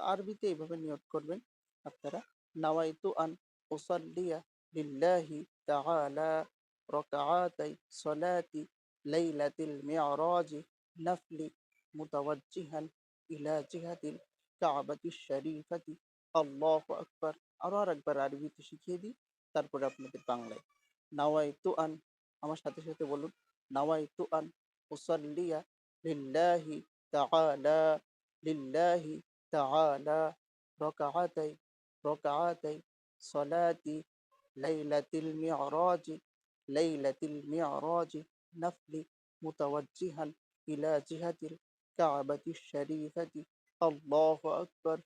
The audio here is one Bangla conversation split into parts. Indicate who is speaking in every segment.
Speaker 1: আরবিতে এইভাবে নিয়ত করবেন। আপনারা নাওয়াইতু আন উসাল্লিয়া লিল্লাহি তাআলা রাকাআতাই সলাতি লাইলাতিল মি'রাজি নাফলি মুতাওয়াজ্জিহান ইলা জিহাতিল কাবাতি শরীফাতি। আল্লাহু আকবার। আরও আরেকবার আরবিতে শিখিয়ে দিই, তারপরে আপনাদের বাংলায়। নাওয়াইতু আন, আমার সাথে সাথে বলুন। নাওয়াইতু আন উসাল্লিয়া লিল্লাহি তাআলা লিল্লাহি তাআলা রাকাআতাই রাকাআতাই সলাতি লাইলাতিল মি'রাজি লাইলাতিল মি'রাজি নাফলি মুতাওয়াজ্জিহান ইলা জিহাতিল কাবাতি শরীফাতি আল্লাহু আকবার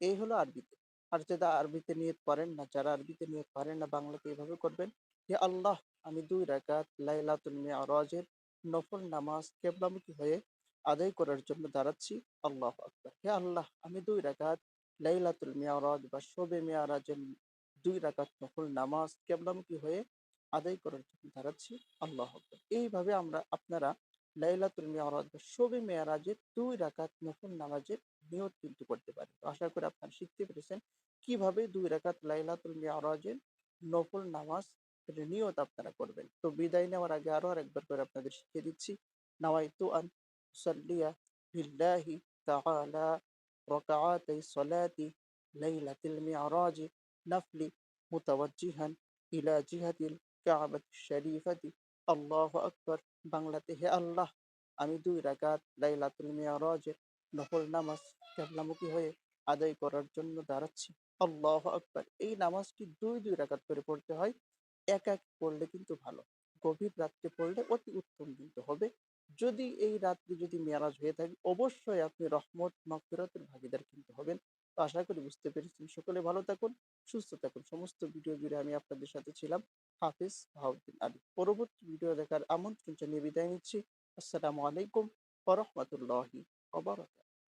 Speaker 1: এই হলো আরবিতে। আর যারা আরবিতে নিয়ত পারেন না, যারা আরবিতে নিয়ত পারেন না, বাংলাতে এভাবে করবেন হে আল্লাহ, আমি দুই রাকাত লাইলাতুল মি'রাজের নফল নামাজ কেবলামুখী হয়ে আদায় করার জন্য দাঁড়াচ্ছি। আল্লাহ আকবার। হে আল্লাহ, আমি দুই রাকাত লাইলাতুল মি'রাজ বা শবে মি'রাজের দুই রাকাত নফল নামাজ কেবলামুখী হয়ে আদায় করার জন্য দাঁড়াচ্ছি। আল্লাহ আকবার। এইভাবে আমরা আপনারা লাইলাতুল মি'রাজ বা শবে মি'রাজের দুই রাকাত নফল নামাজের নিয়ত কিন্তু করতে পারেন। আশা করি আপনারা শিখতে পেরেছেন কীভাবে দুই রাকাত লাইলাতুল মি'রাজের নফল নামাজ নিয়ত আপনারা করবেন। তো বিদায় নেওয়ার আগে আরও আরেকবার করে আপনাদের শিখিয়ে দিচ্ছি। নাওয়াইতু আন উসাল্লিয়া লিল্লাহি তাআলা রাকাআতাই সলাতি লাইলাতিল মি'রাজি নাফলি মুতাওয়াজ্জিহান ইলা জিহাতিল কাবাতি শরীফাতি আল্লাহু আকবার বাংলাতে হে আল্লাহ আমি দুই রাকাত লাইলাতুল মি'রাজের নফল নামাজ কেবলামুখী হয়ে আদায় করার জন্য দাঁড়াচ্ছি। আল্লাহ আকবার। এই নামাজটি দুই দুই রাকাত করে পড়তে হয়। এক এক পড়লে কিন্তু ভালো। গভীর রাত্রে পড়লে অতি উত্তম কিন্তু হবে। যদি এই রাত্রি যদি মেয়ারাজ হয়ে থাকে, অবশ্যই আপনি রহমত মাকফিরাতের ভাগিদার কিন্তু হবেন। তো আশা করি বুঝতে পেরেছেন। সকলে ভালো থাকুন, সুস্থ থাকুন। সমস্ত ভিডিও জুড়ে আমি আপনাদের সাথে ছিলাম হাফিজ বাহাউদ্দিন আলী। পরবর্তী ভিডিও দেখার আমন্ত্রণ জানিয়ে বিদায় নিচ্ছি। আসসালামু আলাইকুম ওরহমতুল্লাহি বারাকাতুহু।